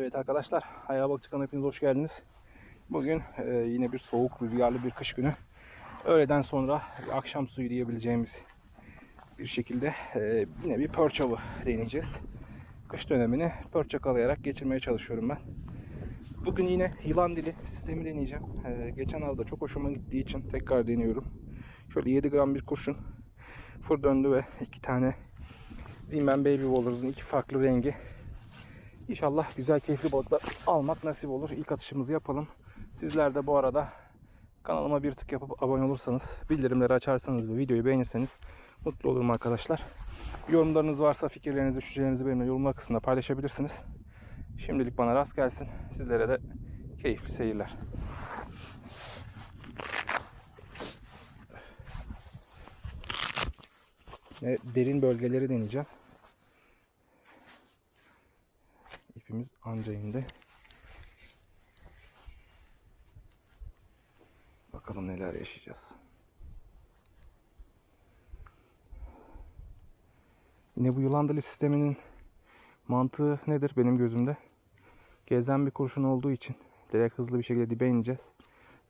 Evet arkadaşlar, Ayağa Baktık'tan hepiniz hoş geldiniz. Bugün e, yine bir soğuk, rüzgarlı bir kış günü. Öğleden sonra akşam suyu diyebileceğimiz bir şekilde e, yine bir perch avı deneyeceğiz. Kış dönemini perch yakalayarak geçirmeye çalışıyorum ben. Bugün yine yılan dili sistemi deneyeceğim. E, geçen avda çok hoşuma gittiği için tekrar deniyorum. Şöyle 7 gram bir kurşun fır döndü ve iki tane Zimben Baby Wallers'ın iki farklı rengi İnşallah güzel keyifli balıklar almak nasip olur. İlk atışımızı yapalım. Sizler de bu arada kanalıma bir tık yapıp abone olursanız, bildirimleri açarsanız ve videoyu beğenirseniz mutlu olurum arkadaşlar. Yorumlarınız varsa fikirlerinizi, düşüncelerinizi benimle yorumlar kısmında paylaşabilirsiniz. Şimdilik bana rast gelsin. Sizlere de keyifli seyirler. Ve derin bölgeleri deneyeceğim. İpimiz anca indi. Bakalım neler yaşayacağız. Yine bu yılan dili sisteminin mantığı nedir benim gözümde? Gezen bir kurşun olduğu için direkt hızlı bir şekilde dibe ineceğiz.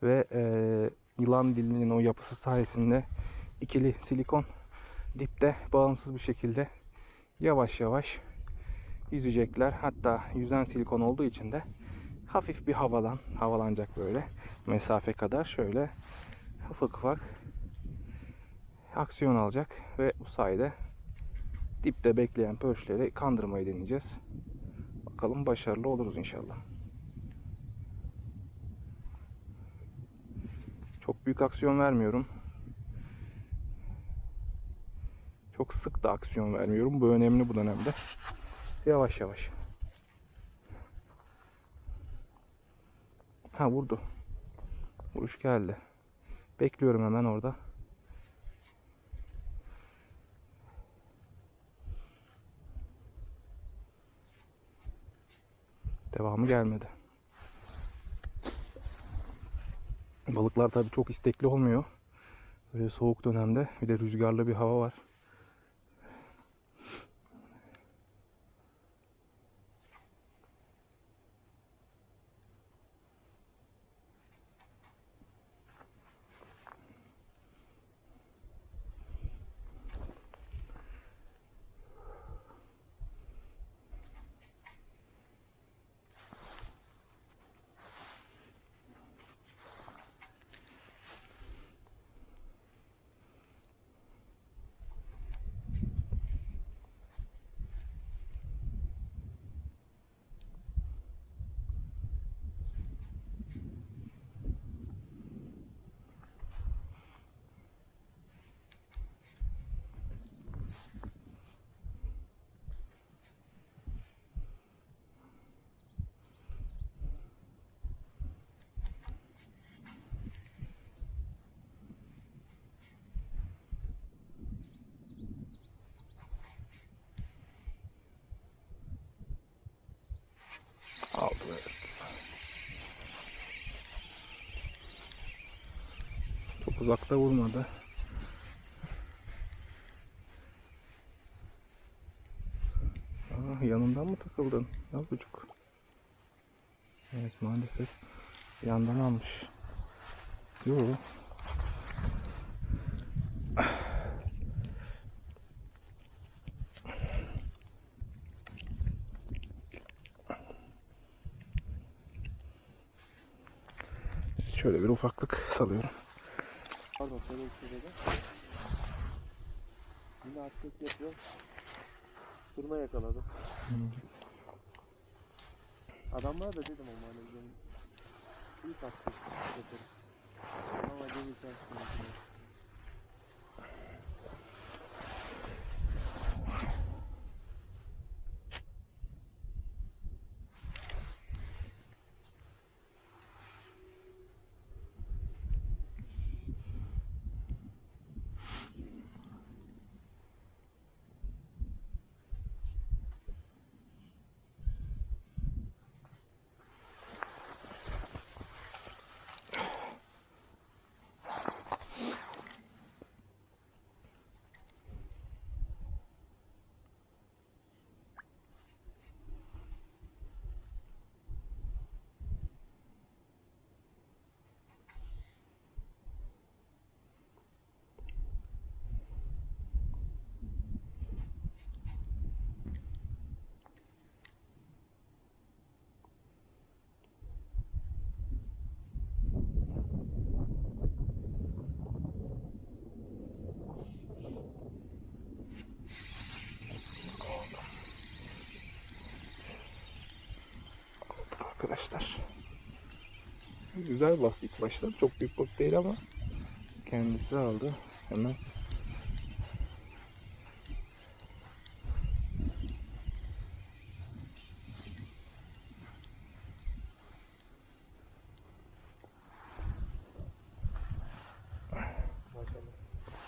Ve e, yılan dilinin o yapısı sayesinde ikili silikon dipte bağımsız bir şekilde yavaş yavaş yüzecekler. Hatta yüzen silikon olduğu için de hafif bir havalan, havalanacak böyle mesafe kadar şöyle ufak ufak aksiyon alacak ve bu sayede dipte bekleyen pörçleri kandırmayı deneyeceğiz. Bakalım başarılı oluruz inşallah. Çok büyük aksiyon vermiyorum. Çok sık da aksiyon vermiyorum. Bu önemli bu dönemde. Yavaş yavaş. Ha vurdu. Vuruş geldi. Bekliyorum hemen orada. Devamı gelmedi. Balıklar tabii çok istekli olmuyor. Böyle soğuk dönemde bir de rüzgarlı bir hava var. Aldı evet. Çok uzakta vurmadı. Aa, yanından mı takıldın? Yavrucuk. Evet maalesef yandan almış. Yok. Şöyle bir ufaklık salıyorum. Pardon şöyle şey. Yine atlet yapıyor. Turna yakaladı. Adamlara da dedim ama hani benim ilk atlet yaparız. Ama gemi içerisinde. Arkadaşlar. Güzel bastı ilk başta. Çok büyük balık değil ama kendisi aldı. Hemen.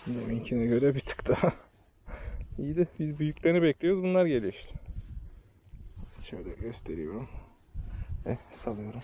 Deminkine göre bir tık daha iyi biz büyüklerini bekliyoruz. Bunlar geliyor işte. Şöyle gösteriyorum. Ve salıyorum.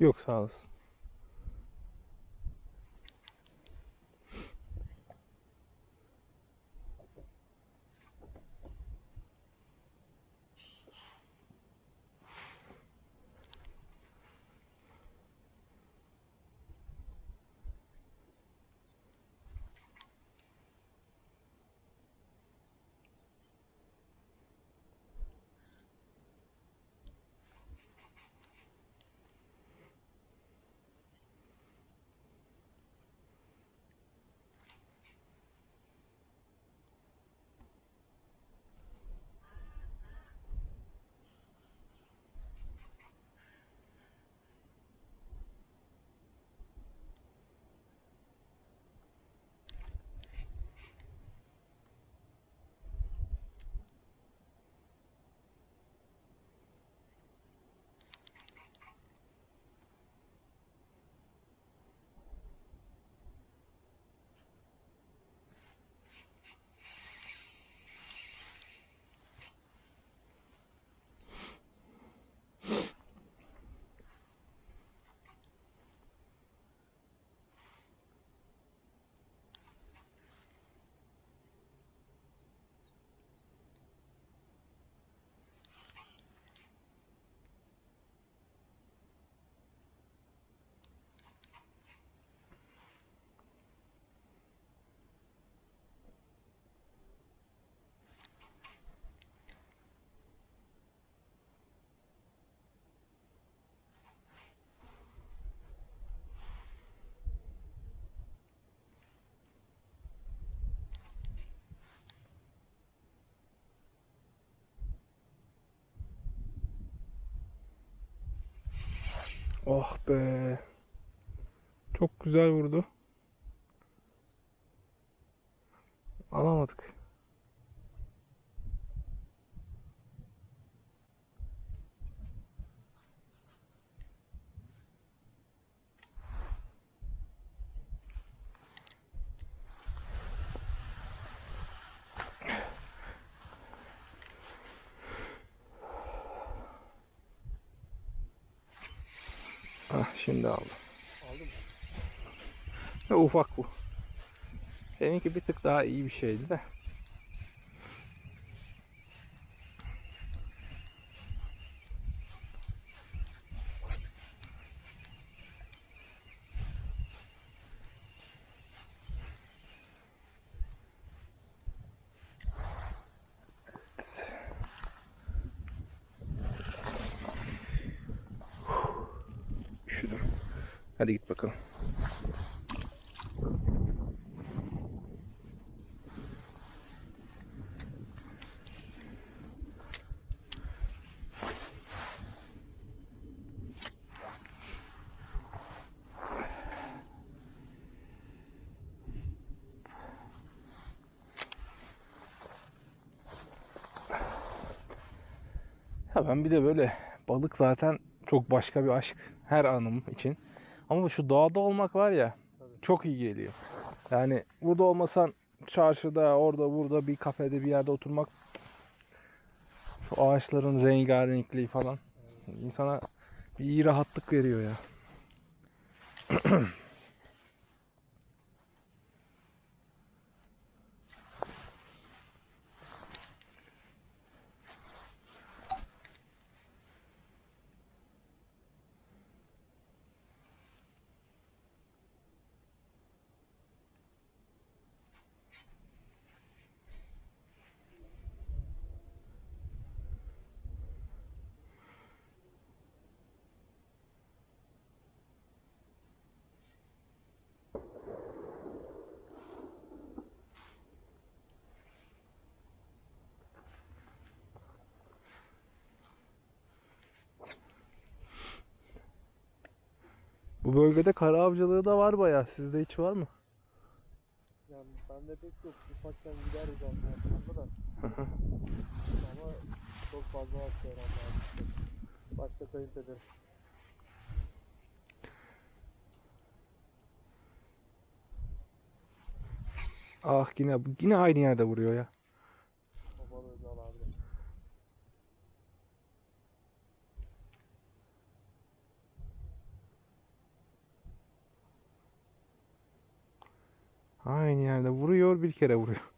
Yok sağ olasın. Oh be. Çok güzel vurdu. Alamadık. Ah şimdi aldım. Aldın mı? Ve ufak bu. Seninki bir tık daha iyi bir şeydi de. Üşüdüm. Hadi git bakalım. Ya ben bir de böyle balık zaten çok başka bir aşk her anım için. Ama şu doğada olmak var ya Tabii. çok iyi geliyor. Yani burada olmasan çarşıda, orada, burada bir kafede bir yerde oturmak şu ağaçların rengarenkliği falan insana bir iyi rahatlık veriyor ya. Bu bölgede kara avcılığı da var bayağı. Sizde hiç var mı? Yani bende pek yok. Ufakken gideriz aslında da. Ama çok fazla var herhalde abi. Başka kayıt ederim. Ah yine yine aynı yerde vuruyor ya. O balığı da al abi. Aynı yerde vuruyor bir kere vuruyor.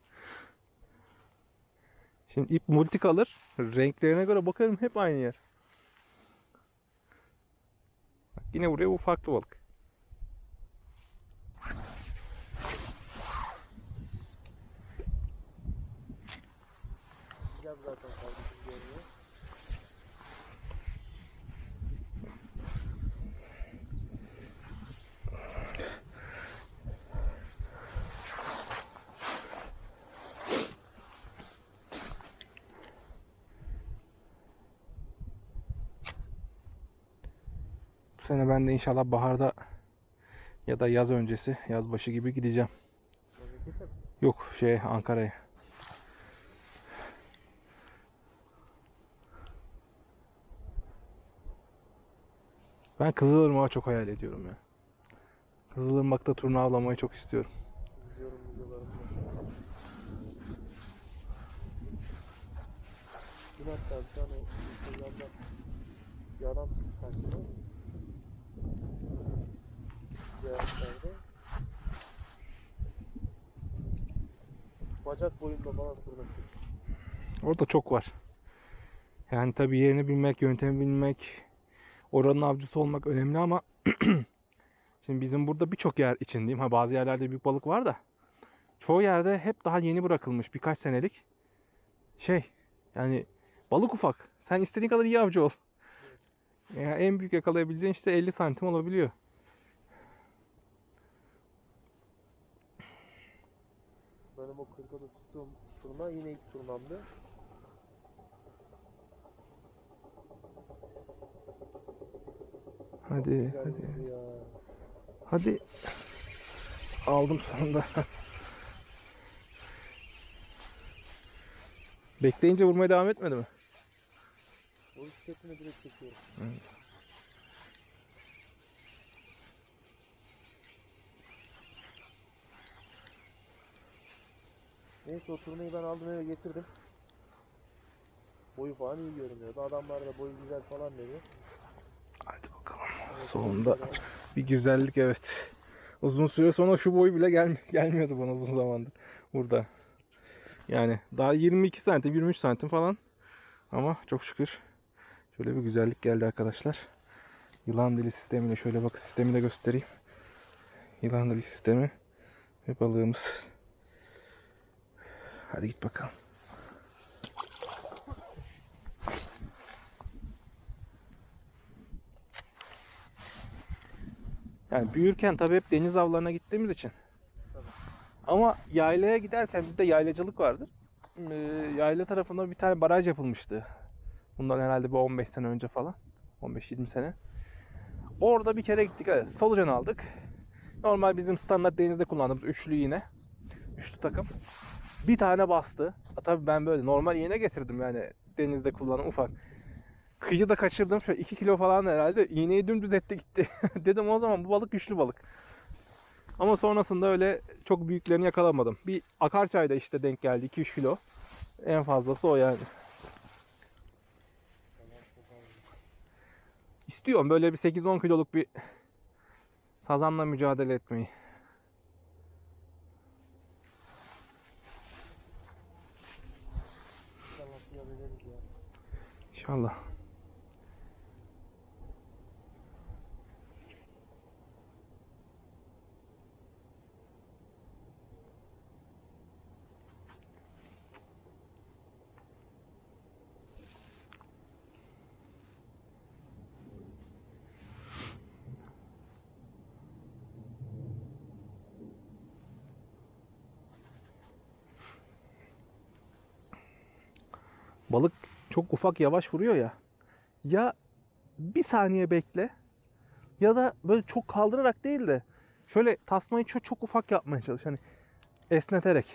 Şimdi ip multi kalır. Renklerine göre bakarım hep aynı yer. Bak yine vuruyor bu farklı balık. Gel zaten kardeşim görüyor. Bu sene ben de inşallah baharda ya da yaz öncesi, yaz başı gibi gideceğim. Yok şey Ankara'ya. Ben Kızılırmak'ı çok hayal ediyorum ya. Kızılırmak'ta turna avlamayı çok istiyorum. İzliyorum. Dün hatta bir tane Instagram'dan bir adam karşıma ziyaretlerde bacak boyunda falan turnası. Orada çok var. Yani tabii yerini bilmek, yöntemi bilmek, oranın avcısı olmak önemli ama şimdi bizim burada birçok yer için diyeyim. Ha bazı yerlerde büyük balık var da çoğu yerde hep daha yeni bırakılmış birkaç senelik şey yani balık ufak. Sen istediğin kadar iyi avcı ol. Yani en büyük yakalayabileceğin işte 50 santim olabiliyor. O kırkada tuttuğum turna yine ilk turnamdı. Hadi hadi. ya. Hadi. Aldım sonunda. Bekleyince vurmaya devam etmedi mi? O üç setini direkt çekiyorum. Evet. Neyse o turnayı ben aldım eve getirdim. Boyu falan iyi görünüyordu. Adamlar da boyu güzel falan dedi. Hadi bakalım. Evet, Sonunda güzel. bir güzellik evet. Uzun süre sonra şu boy bile gel gelmiyordu bana uzun zamandır burada. Yani daha 22 santim 23 santim falan. Ama çok şükür şöyle bir güzellik geldi arkadaşlar. Yılan dili sistemiyle şöyle bak sistemi de göstereyim. Yılan dili sistemi ve balığımız. Hadi git bakalım. Yani büyürken tabii hep deniz avlarına gittiğimiz için. Ama yaylaya giderken bizde yaylacılık vardır. Ee, yayla tarafında bir tane baraj yapılmıştı. Bundan herhalde bir 15 sene önce falan. 15-20 sene. Orada bir kere gittik. Evet, solucan aldık. Normal bizim standart denizde kullandığımız üçlü iğne. Üçlü takım. Bir tane bastı. Tabii ben böyle normal iğne getirdim yani denizde kullanan ufak. Kıyı da kaçırdım. Şöyle 2 kilo falan herhalde. İğneyi dümdüz etti gitti. Dedim o zaman bu balık güçlü balık. Ama sonrasında öyle çok büyüklerini yakalamadım. Bir akarçayda işte denk geldi 2-3 kilo. En fazlası o yani. İstiyorum böyle bir 8-10 kiloluk bir sazanla mücadele etmeyi. İnşallah. Balık çok ufak yavaş vuruyor ya. Ya bir saniye bekle Ya da böyle çok kaldırarak değil de şöyle tasmayı çok, çok ufak yapmaya çalış. Hani esneterek.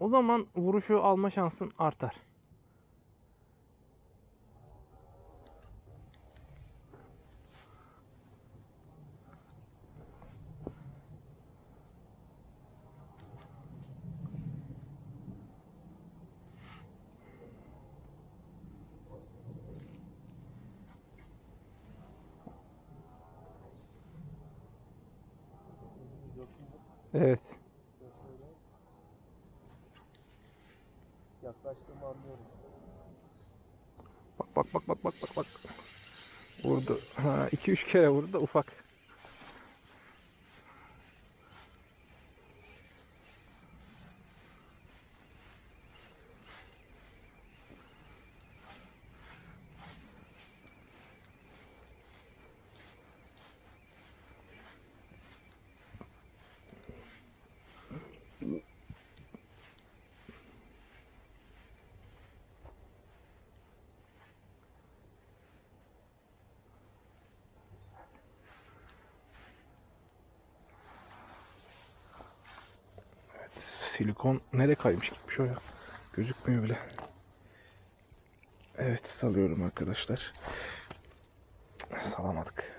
O zaman vuruşu alma şansın artar. 2-3 kere vurdu da ufak. Silikon nereye kaymış gitmiş o ya. Gözükmüyor bile. Evet salıyorum arkadaşlar. Salamadık.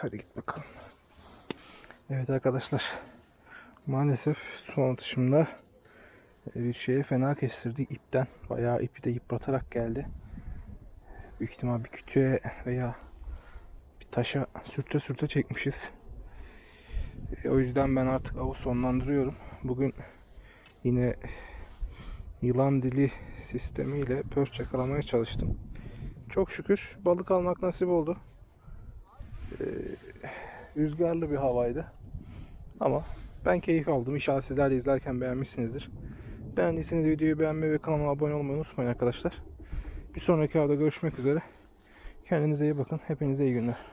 Hadi git bakalım. Evet arkadaşlar. Maalesef son atışımda bir şeye fena kestirdik ipten. Bayağı ipi de yıpratarak geldi. Büyük ihtimal bir kütüğe veya bir taşa sürte sürte çekmişiz. E, O yüzden ben artık avı sonlandırıyorum. Bugün yine yılan dili sistemiyle pörç yakalamaya çalıştım. Çok şükür balık almak nasip oldu. Ee, rüzgarlı bir havaydı. Ama ben keyif aldım. İnşallah sizler de izlerken beğenmişsinizdir. Beğendiyseniz videoyu beğenmeyi ve kanalıma abone olmayı unutmayın arkadaşlar. Bir sonraki videoda görüşmek üzere. Kendinize iyi bakın. Hepinize iyi günler.